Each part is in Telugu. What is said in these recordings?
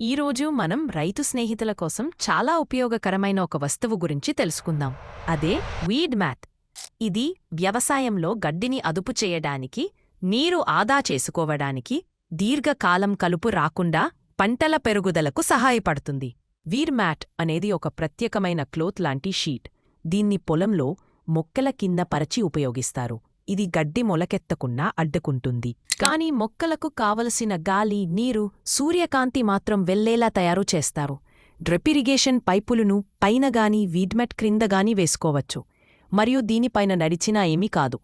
ఈరోజు మనం రైతు స్నేహితుల కోసం చాలా ఉపయోగకరమైన ఒక వస్తువు గురించి తెలుసుకుందాం. అదే వీడ్ మ్యాత్ ఇది వ్యవసాయంలో గడ్డిని అదుపు చేయడానికి నీరు ఆదా చేసుకోవడానికి దీర్ఘకాలం కలుపు రాకుండా పంటల పెరుగుదలకు సహాయపడుతుంది. వీర్ మ్యాట్ అనేది ఒక ప్రత్యేకమైన క్లోత్ లాంటి షీట్. దీన్ని పొలంలో మొక్కల కింద పరచి ఉపయోగిస్తారు. ఇది గడ్డి మొలకెత్తకుండా అడ్డుకుంటుంది. కాని మొక్కలకు కావలసిన గాలి నీరు సూర్యకాంతి మాత్రం వెళ్ళేలా తయారు చేస్తారు. డ్రిపిరిగేషన్ పైపులను పైనగాని వీడ్మెట్ క్రిందగాని వేసుకోవచ్చు. మరియు దీనిపైన నడిచినా ఏమీ కాదు.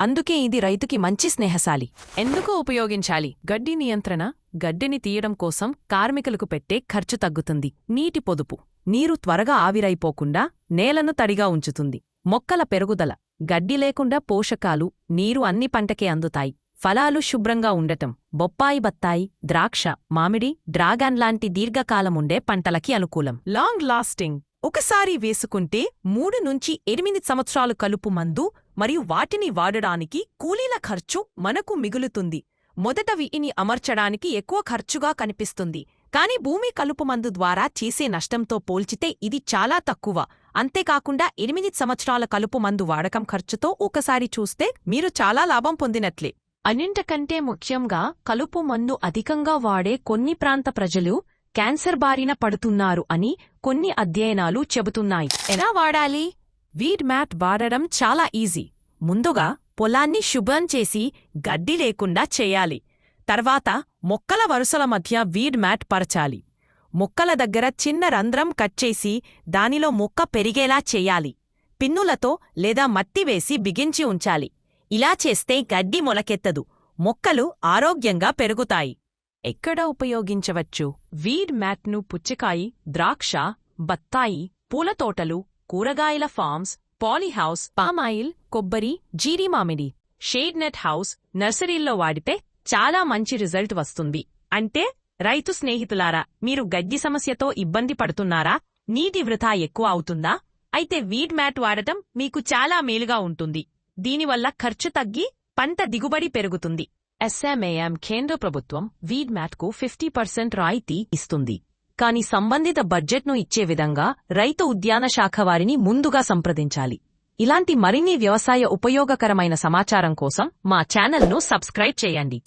అందుకే ఇది రైతుకి మంచి స్నేహశాలి. ఎందుకు ఉపయోగించాలి? గడ్డి నియంత్రణ గడ్డిని తీయడం కోసం కార్మికులకు పెట్టే ఖర్చు తగ్గుతుంది. నీటి పొదుపు నీరు త్వరగా ఆవిరైపోకుండా నేలను తడిగా ఉంచుతుంది. మొక్కల పెరుగుదల గడ్డి లేకుండా పోషకాలు నీరు అన్ని పంటకే అందుతాయి. ఫలాలు శుభ్రంగా ఉండటం బొప్పాయి బత్తాయి ద్రాక్ష మామిడి డ్రాగన్ లాంటి దీర్ఘకాలముండే పంటలకి అనుకూలం. Long lasting. ఒకసారి వేసుకుంటే మూడు నుంచి ఎనిమిది సంవత్సరాలు కలుపు మందు మరియు వాటిని వాడడానికి కూలీల ఖర్చు మనకు మిగులుతుంది. మొదట వీటిని అమర్చడానికి ఎక్కువ ఖర్చుగా కనిపిస్తుంది. కాని భూమి కలుపు మందు ద్వారా చేసే నష్టంతో పోల్చితే ఇది చాలా తక్కువ. అంతేకాకుండా ఎనిమిది సంవత్సరాల కలుపు మందు వాడకం ఖర్చుతో ఒకసారి చూస్తే మీరు చాలా లాభం పొందినట్లే. అన్నింటకంటే ముఖ్యంగా కలుపు మందు అధికంగా వాడే కొన్ని ప్రాంత ప్రజలు క్యాన్సర్ బారిన పడుతున్నారు అని కొన్ని అధ్యయనాలు చెబుతున్నాయి. ఎలా వాడాలి? వీడ్ మ్యాట్ వాడడం చాలా ఈజీ. ముందుగా పొలాన్ని శుభ్రం చేసి గడ్డి లేకుండా చేయాలి. తర్వాత మొక్కల వరుసల మధ్య వీడ్ మ్యాట్ పరచాలి. మొక్కల దగ్గర చిన్న రంధ్రం కట్ చేసి దానిలో మొక్క పెరిగేలా చేయాలి. పిన్నులతో లేదా మట్టి వేసి బిగించి ఉంచాలి. ఇలా చేస్తే గడ్డి మొలకెత్తదు. మొక్కలు ఆరోగ్యంగా పెరుగుతాయి. ఎక్కడ ఉపయోగించవచ్చు? వీడ్ మ్యాట్ను పుచ్చకాయి ద్రాక్ష బత్తాయి పూలతోటలు కూరగాయల ఫార్మ్స్ పాలీహౌస్ పామాయిల్ కొబ్బరి జీరిమామిడి షేడ్ నెట్ హౌస్ నర్సరీల్లో వాడితే చాలా మంచి రిజల్ట్ వస్తుంది. అంటే రైతు స్నేహితులారా మీరు గడ్డి సమస్యతో ఇబ్బంది పడుతున్నారా? నీటి వృథా ఎక్కువ అవుతుందా? అయితే వీడ్ మ్యాట్ వాడటం మీకు చాలా మేలుగా ఉంటుంది. దీనివల్ల ఖర్చు తగ్గి పంట దిగుబడి పెరుగుతుంది. ఎస్ఎంఏఎం కేంద్ర ప్రభుత్వం వీడ్ మ్యాట్కు ఫిఫ్టీ పర్సెంట్ రాయితీ ఇస్తుంది. కాని సంబంధిత బడ్జెట్ను ఇచ్చే విధంగా రైతు ఉద్యాన శాఖ వారిని ముందుగా సంప్రదించాలి. ఇలాంటి మరిన్ని వ్యవసాయ ఉపయోగకరమైన సమాచారం కోసం మా ఛానల్ను సబ్స్క్రైబ్ చేయండి.